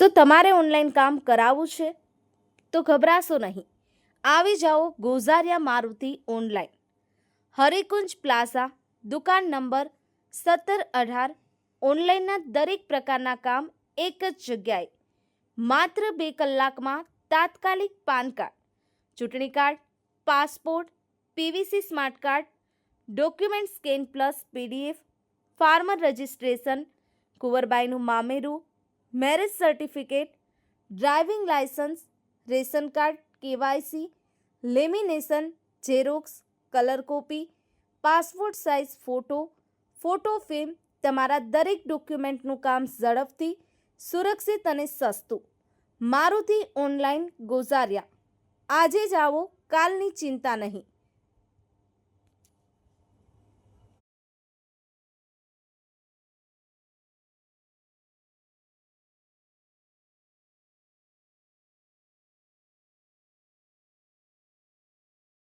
શું તમારે ઓનલાઈન કામ કરાવવું છે? તો ગભરાશો નહીં. આવી જાઓ ગોઝારિયા મારુતિ ઓનલાઈન હરિકુંજ પ્લાઝા, દુકાન નંબર સત્તર અઢાર ઓનલાઈનના દરેક પ્રકારના કામ એક જ જગ્યાએ. માત્ર બે કલાકમાં તાત્કાલિક પાન કાર્ડ, ચૂંટણી card, passport, PVC smart card, document scan plus PDF, farmer registration, કુંવરબાઈનું મામેરું marriage certificate, driving licence ration card, KYC, lamination, xerox, colour copy, passport size photo photo frame, તમારા દરેક ડોક્યુમેન્ટનું કામ ઝડપથી, સુરક્ષિત અને સસ્તું. મારુતિ ઓનલાઈન ગોઝારિયા. આજે જ આવો, કાલની ચિંતા નહીં.